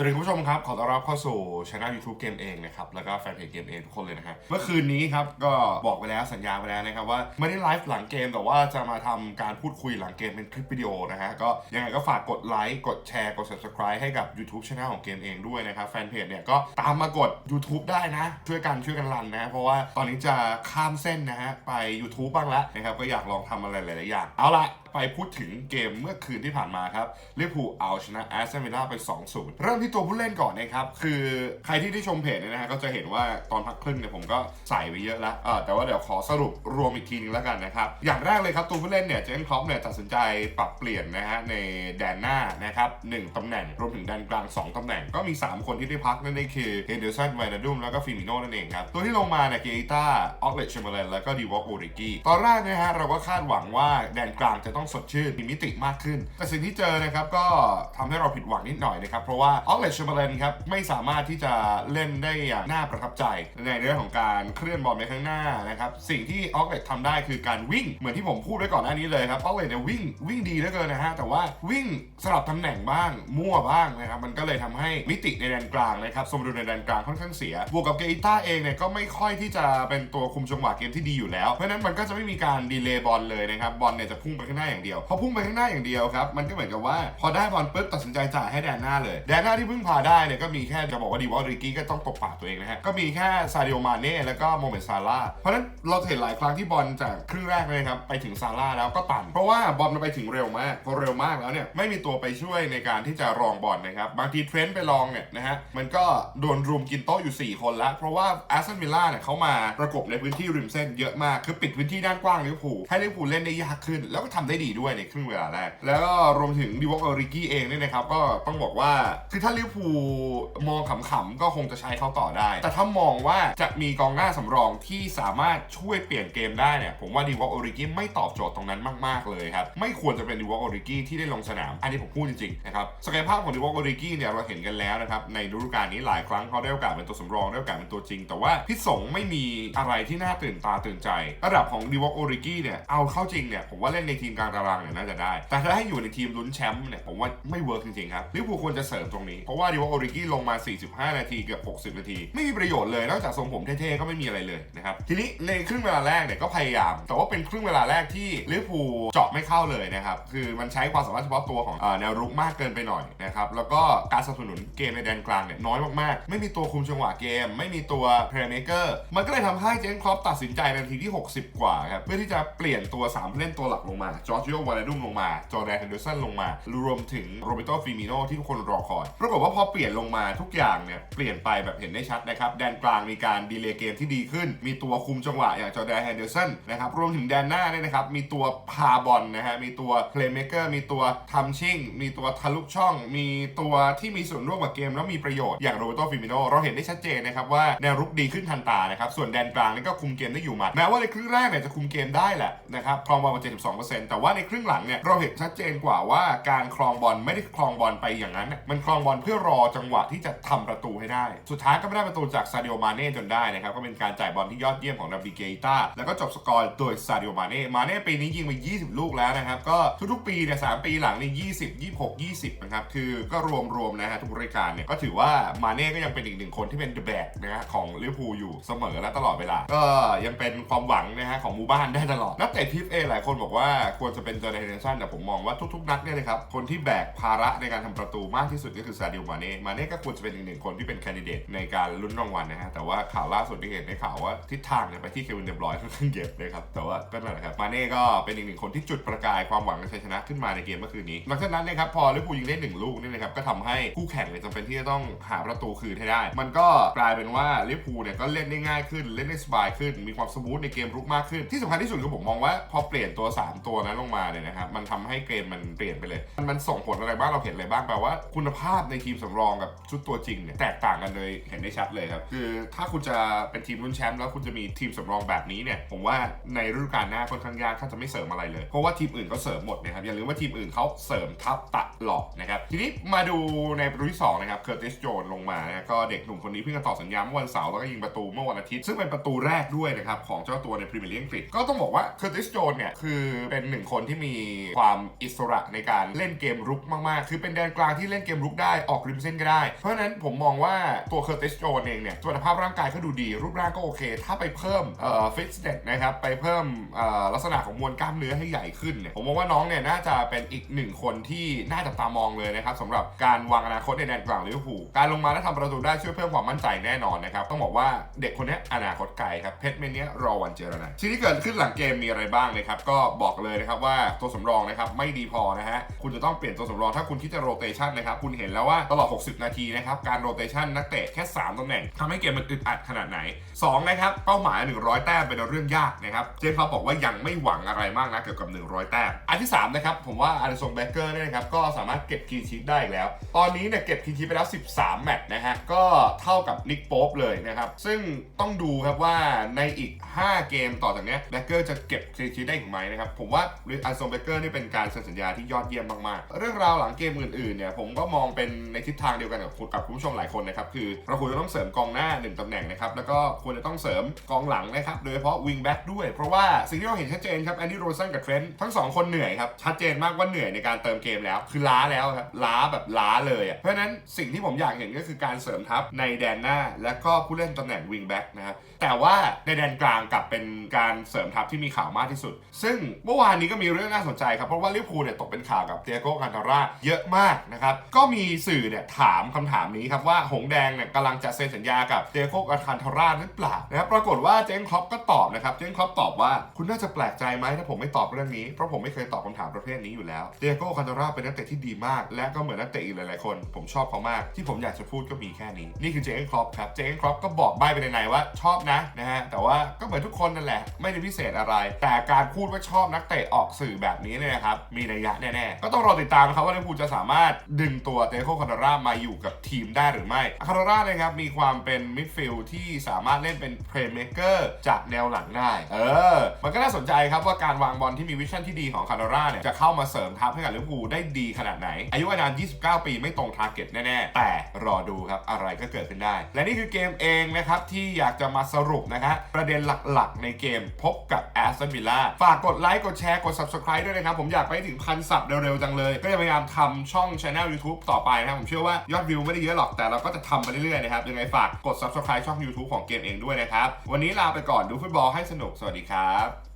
สวัสดีคุณผู้ชมครับ ขอต้อนรับเข้าสู่ช่อง YouTube เกมเองนะครับ แล้วก็แฟนเพจเกมเองทุกคนเลยนะฮะเมื่อคืนนี้ครับ ก็บอกไปแล้วสัญญาไปแล้วนะครับ ว่าไม่ได้ไลฟ์หลังเกม แต่ว่าจะมาทำการพูดคุยหลังเกมเป็นคลิปวิดีโอนะฮะ ก็ยังไงก็ฝากกดไลค์กดแชร์กด subscribe ให้กับ YouTube Channel ของเกมเองด้วยนะครับ แฟนเพจเนี่ยก็ตามมากด YouTube ได้นะ ช่วยกันช่วยกันรันนะเพราะว่าตอนนี้จะข้ามเส้นนะฮะไป YouTube บ้างแล้วนะครับก็อยากลองทำอะไรหลายๆอย่างเอาละไปพูดถึงเกมเมื่อคืนที่ผ่านมาครับลิเวอร์พูลเอาชนะแอสตันวิลล่าไป 2-0 เริ่มที่ตัวผู้เล่นก่อนนะครับ คือใครที่ได้ชมเพจเนี่ยนะฮะก็จะเห็นว่าตอนพักครึ่งเนี่ยผมก็ใส่ไปเยอะแล้วเออแต่ว่าเดี๋ยวขอสรุปรวมอีกทีนึงแล้วกันนะครับ อย่างแรกเลยครับตัวผู้เล่นเนี่ยเจนครอปเนี่ยตัดสินใจปรับเปลี่ยนนะฮะในแดนหน้านะครับหนึ่งตำแหน่งรวมถึงแดนกลาง 2ตำแหน่งก็มี 3 คนที่ได้พักนั่นเองคือเฮนเดอร์สันไวนาดุมแล้วก็ฟิมิโนนั่นเองครับตัวที่ลงมาเนี่ยเกต้าออกเลชเชมเบอร์เลนแล้วก็ดีวอล์กโอริกี้ตอนแรกนะฮะเราก็คาดหวังว่าแดนกลางจะต้องสดชื่น มีมิติมากขึ้น แต่สิ่งที่เจอนะครับก็ทำให้เราผิดหวังนิดหน่อยนะครับ เพราะว่าออกเลชเชมเบอร์เลนครับไม่สามารถที่จะเล่นได้อย่างน่าประทับใจ ในเรื่องของการเคลื่อนบอลไปข้างหน้านะครับสิ่งที่ออกเลชทำได้คือการวิ่งเหมือนที่ผมพูดไว้ก่อนหน้านี้เลยครับออกเลชเนี่ยวิ่งวิ่งดีเหลือเกินนะฮะแต่ว่าวิ่งสลับตำแหน่งบ้างมั่วบ้างนะครับมันก็เลยทำให้มิติในแดนกลางนะครับสมดุลในแดนกลางค่อนข้างเสียบวกกับเกอิต้าเองเนี่ยก็ไม่ค่อยที่จะเป็นตัวคุมจังหวะเกมที่ดีอยู่แล้วเพราะฉะนั้นมันก็จะไม่มีการดีเลย์บอลเลยนะครับบอลเนี่ยจะพุ่งไปข้างหน้าอย่างเดียวพอพุ่งไปข้างหน้าอย่างเดียวครับมันก็เหมือนกับว่าพอได้บอลปุ๊บตัดสินใจจ่ายให้แดนหน้าเลย แดนหน้าที่เพิ่งพาได้เนี่ยก็มีแค่จะบอกว่าดีวอลริกี้ก็ต้องตบปากตัวเองนะฮะก็มีแค่ซาดิโอมาเน่แล้วก็โมเมนซาร่าเพราะนั้นเราเห็นหลายครั้งที่บอลจากครึ่งแรกเลยครับไปถึงซาร่าแล้วก็ตัน เพราะว่าบอลมันไปถึงเร็วมากพอเร็วมากแล้วเนี่ยไม่มีตัวไปช่วยในการที่จะรองบอลนะครับบางทีเทรนต์ไปลองเนี่ยนะฮะมันก็โดนรุมกินโต๊ะอยู่ 4 คนล้วเพราะว่าแอสตันวิลล่าเนี่ยเขามาประกบในพื้นที่ริมเส้นเยอะมากคือปิดพื้นที่ด้านกว้างลิเวอร์พูลให้ลิเวอร์พูลเล่นได้ยากขึ้นแล้วก็ทำได้ดีด้วยในครึ่งเวลาแรก แล้วก็รวมถึงดิวอกอริกี้เองเนี่ยนะครับ ก็ต้องบอกว่าคือถ้าลิเวอร์พูลมองขำๆ ก็คงจะใช้เขาต่อได้ แต่ถ้ามองว่าจะมีกองหน้าสำรองที่สามารถช่วยเปลี่ยนเกมได้เนี่ยผมว่าดิวอกอริกี้ไม่ตอบโจทย์ตรงนั้นมากๆเลยครับไม่ควรจะเป็นดิวอกอริกี้ที่ได้ลงสนาม อันนี้ผมพูดจริงๆนะครับศักยภาพของดิวอกอริกี้เนี่ยเราเห็นกันแล้วนะครับในฤดูกาลนี้หลายครั้งเขาได้โอกาสเป็นตัวสำรองได้โอกาสเป็นตัวจริง แต่ว่าพิษสงไม่มีอะไรที่น่าตื่นตาตื่นใจ ระดับของดิวอกอริกี้เนี่ยเอาเข้าจริงเนี่ยผมว่าเล่นในทีมกลางตารางเนี่ยน่าจะได้ แต่ถ้าให้อยู่ในทีมลุ้นแชมป์เนี่ยผมว่าไม่เวิร์กจริงๆครับลิเวอร์พูลควรจะเสริมตรงนี้ เพราะว่าดิวอกอริกี้ลงมา 45 นาทีเกือบ 60 นาที ไม่มีประโยชน์เลย นอกจากทรงผมเท่ๆ ก็ไม่มีอะไรเลยนะครับ ทีนี้ในครึ่งเวลาแรกเนี่ยก็พยายาม แต่ว่าเป็นครึ่งเวลาแรกที่ลิเวอร์พูลเจาะไม่เข้าเลยนะครับ คือมันใช้ความสามารถเฉพาะตัวของอแนวรุกมากเกินไปหน่อยนะครับ แล้วก็การสนับสนุนเกมในแดนกลางเนี่ยน้อยมากๆ ไม่มีตัวคุมจังหวะเกม ไม่มีตัวเพลย์เมเกอร์ มันก็เลยทำให้เจนครอปตัดสินใจในนาทีที่ 60 กว่าครับ เพื่อที่จะเปลี่ยนตัว3ผู้เล่นตัวหลักลงมาจอร์จิโอวาลาดุมลงมา จอร์แดนเฮนเดอร์สันลงมา รวมถึงโรเบโตฟิมิโนที่ทุกคนรอคอย ปรากฏว่าพอเปลี่ยนลงมาทุกอย่างเนี่ย เปลี่ยนไปแบบเห็นได้ชัดนะครับ แดนกลางมีการดีเลย์เกมที่ดีขึ้น มีตัวคุมจังหวะอย่างจอร์แดนเฮนเดอร์สันนะครับ รวมถึงแดนหน้าเนี่ยนะครับ มีตัวพาบอลนะฮะ มีตัวเพลย์เมเกอร์ มีตัวทำชิ่ง มีตัวทะลุช่อง มีตัวที่มีส่วนร่วมกับเกมแล้วมีประโยชน์อย่างโรเบโตฟิมิโนเราเห็นได้ชัดเจนนะครับว่าแนวรุกดีขึ้นทันตานะครับส่วนแดนกลางนี่ก็คุมเกมได้อยู่หมัดแม้ว่าในครึ่งแรกเนี่ยจะคุมเกมได้แหละนะครับครองบอลมา72%แต่ว่า่าในครึ่งหลังเนี่ยเราเห็นชัดเจนกว่าว่าการครองบอลไม่ได้ครองบอลไปอย่างนั้นน่ะมันครองบอลเพื่อรอจังหวะที่จะทำประตูให้ได้ สุดท้ายก็ไม่ได้ประตูจากซาดิโอมาเน่จนได้นะครับก็เป็นการจ่ายบอลที่ยอดเยี่ยมของนาบิเกต้าแล้วก็จบสกอร์โดยซาดิโอมาเน่มาเน่ปีนี้ยิงไป 20 ลูกแล้วนะครับก็ทุกๆปีเนี่ยสามปีหลังนี่20 26 20นะครับคือก็รวมๆนะฮะทุกรายการเนี่ยก็ถือว่ามาเน่ก็ยังเป็นอีกหนึ่งคนที่เป็นเดอะแบกนะฮะของลิเวอร์พูลอยู่เสมอและตลอดเวลา ก็ยังเป็นความหวังนะฮะของหมู่บ้านได้ตลอดนักเตะทิปเอหลายคนบอกว่าควรจะเป็นจเนเดอร์สันแต่ผมมองว่าทุกๆนัดเนี่ยนะครับคนที่แบกภาระในการทำประตูมากที่สุดก็คือซาดิโอมาเน่มาเน่ก็ควรจะเป็นอีกหนึ่งคนที่เป็นแคนดิเดตในการลุ้นรางวัลนะฮะแต่ว่าข่าวล่าสุดที่เห็นในข่าวว่าทิศทางเนี่ยไปที่เควินเดบรอยน์ค่อนข้างเย็บนะครับแต่ว่าก็นั่นแหละครับมาเน่ก็เป็นอีกหนึ่งคนที่จุดประกายความหวังในชัยชนะขึ้นมาในเกมเมื่อคืนนี้หลังจากนั้นนะครับพอลิเวอร์พูลยิงได้หนึ่งลูกนี่นะครับก็ทำให้คู่แข่งเนี่ยจำเป็นที่จะต้องหาประตูคืนให้ได้ มันก็กลายเป็นว่าลิเวอร์พูลเนี่ยก็เล่นได้ง่ายขึ้นเล่นได้สบายขึ้น มีความสมูทในเกมรุกมากขึ้นที่สำคัญที่สุดคือผมมองว่าพอเปลี่ยนตัว 3 ตัวนั้นลงมาเนี่ยนะครับมันทำให้เกมมันเปลี่ยนไปเลย มันส่งผลอะไรบ้างเราเห็นอะไรบ้างแปลว่าคุณภาพในทีมสำรองกับชุดตัวจริงเนี่ยแตกต่างกันเลยเห็นได้ชัดเลยครับคือถ้าคุณจะเป็นทีมลุ้นแชมป์แล้วคุณจะมีทีมสำรองแบบนี้เนี่ยผมว่าในฤดูกาลหน้าค่อนข้างยากถ้าจะไม่เสริมอะไรเลย เพราะว่าทีมอื่นก็เสริมหมดนะครับอย่าลืมว่าทีมอื่นเขาเสริมทับตะหลอดนะครับทีนี้มาดูในระตูที่สองนะครับเคอร์ติสโจนลงมานะก็เด็กหนุ่มคนนี้เพิ่งจะต่อสัญญาเมื่อวันเสาร์แล้วก็ยิงประตูเมื่อวันอาทิตย์ซึ่งเป็นประตูแรกด้วยนะครับของเจ้าตัวในพรีเมียร์ลีกอังกฤษก็ต้องบอกว่าเคอร์ติสโจนเนี่ยคือเป็นหนึ่งคนคนที่มีความอิสระในการเล่นเกมรุกมากๆ คือเป็นแดนกลางที่เล่นเกมรุกได้ออกริมเส้นก็ได้ เพราะฉะนั้นผมมองว่าตัวเคอร์ติสโจนเองเนี่ยสมรรถภาพร่างกายก็ดูดี รูปร่างก็โอเค ถ้าไปเพิ่มเอ่อฟิตเนสนะครับ ไปเพิ่มเอ่อลักษณะของมวลกล้ามเนื้อให้ใหญ่ขึ้นเนี่ยผมมองว่าน้องเนี่ยน่าจะเป็นอีกหนึ่งคนที่น่าจับตามองเลยนะครับสำหรับการวางอนาคตในแดนกลางลิเวอร์พูลการลงมาและทำประตูได้ช่วยเพิ่มความมั่นใจแน่นอนนะครับต้องบอกว่าเด็กคนนี้อนาคตไกลครับเพชรเมเนี้ยรอวันเจรนะสิ่งที่เกิดขึ้นหลังเกมมีอะไรบ้างนะครับก็บอกเลยนะครับว่าตัวสำรองนะครับไม่ดีพอนะฮะคุณจะต้องเปลี่ยนตัวสำรองถ้าคุณคิดจะโรเตชันนะครับคุณเห็นแล้วว่าตลอด 60 นาทีนะครับการโรเตชันนักเตะแค่ 3ตำแหน่งทำให้เกมมันอึดอัดขนาดไหน 2 นะครับ เป้าหมาย 100 แต้มเป็นเรื่องยากนะครับเจมส์เขาบอกว่ายังไม่หวังอะไรมากนะเกี่ยวกับ 100 แต้มอันที่3นะครับผมว่าอาริสงเบเกอร์เนี่ยนะครับก็สามารถเก็บคีนชีตได้อีกแล้ว ตอนนี้เนี่ยเก็บคีนชีตไปแล้ว 13 แมตช์นะฮะก็เท่ากับนิกโป๊ปเลยนะครับซึ่งต้องดูครับว่าในอีก 5 เกมต่อจากเนี้ยเบเกอร์จะเก็บคีนชีตได้อีกไหมนะครับผมว่าอาริสงเบเกอร์นี่เป็นการเซ็นสัญญาที่ยอดเยี่ยมมากๆ เรื่องราวหลังเกมอื่นๆเนี่ยผมก็มองเป็นในทิศทางเดียวกันกับคุณกับคุณผู้ชมหลายคนนะครับคือเราควรจะต้องเสริมกองหน้าหนึ่งตำแหน่งนะครับแล้วก็ควรจะต้องเสริมกองหลังนะครับโดยเฉพาะวิงแบ็กด้วย เพราะว่าสิ่งที่เราเห็นชัดเจนครับแอนดี้โรซันกับเทรนต์ทั้งสองคนเหนื่อยครับชัดเจนมากว่าเหนื่อยในการเติมเกมแล้วคือล้าแล้วครับล้าแบบล้าเลยเพราะฉะนั้นสิ่งที่ผมอยากเห็นก็คือการเสริมทัพในแดนหน้า และก็ผู้เล่นตำแหน่งวิงแบ็กนะครับแต่ว่าในแดนกลางกลับเป็นการเสริมทัพที่มีข่าวมากที่สุด ซึ่งเมื่อวานนี้ก็มีเรื่องน่าสนใจครับ เพราะว่าลิเวอร์พูลเนี่ยตกเป็นข่าวกับเตียโกคันตาร่าเยอะมากนะครับ ก็มีสื่อเนี่ยถามคำถามนี้ครับว่าหงแดงเนี่ยกำลังจะเซ็นสัญญากับเตียโกคันตาร่าหรือเปล่านะครับปรากฏว่าเจงครอปก็ตอบนะครับเจงครอปตอบว่าคุณน่าจะแปลกใจไหมถ้าผมไม่ตอบเรื่องนี้เพราะผมไม่เคยตอบคำถามประเภทนี้อยู่แล้วเตียโกคันตาร่าเป็นนักเตะที่ดีมาก และก็เหมือนนักเตะอีกหลายๆคน ผมชอบเขามากที่ผมอยากจะพูดก็มีแค่นี้นี่คือเจงครอปครับเจงครอปก็บอกใบไปในไหนๆว่าชอบนะนะฮะแต่ว่าก็เหมือนทุกคนนั่นแหละไม่ได้พิเศษอะไร แต่การพูดว่าชอบนักเตะออกสื่อแบบนี้เนี่ยนะครับ มีนัยยะแน่ๆ ก็ต้องรอติดตามนะครับว่าลิเวอร์พูลจะสามารถดึงตัวเตโคคานาร่ามาอยู่กับทีมได้หรือไม่คานาร่านะครับมีความเป็นมิดฟิลด์ที่สามารถเล่นเป็นเพลย์เม k เกอร์จากแนวหลังได้ เออ มันก็น่าสนใจครับว่าการวางบอลที่มีวิชั่นที่ดีของคานาร่าเนี่ยจะเข้ามาเสริมทัพให้กับลิเวอร์พูลได้ดีขนาดไหน อายุอานาม29 ปีไม่ตรงทาร์เก็ตแน่ๆ แต่รอดูครับอะไรก็เกิดขึ้นได้ และนี่คือเกมเองนะครับที่อยากจะมาสรุปนะฮะประเด็นหลักๆ ในเกมพบกับแอสตันวิลล่าฝากกดไลค์กดแชร์กด subscribe ด้วยนะครับ ผมอยากไปถึงพันสับเร็วๆจังเลย ก็จะพยายามทำช่อง channel YouTube ต่อไปนะครับ ผมเชื่อว่ายอดวิวไม่ได้เยอะหรอกแต่เราก็จะทำไปเรื่อยๆนะครับยังไงฝากกด subscribe ช่อง YouTube ของเกมเองด้วยนะครับวันนี้ลาไปก่อนดูฟุตบอลให้สนุกสวัสดีครับ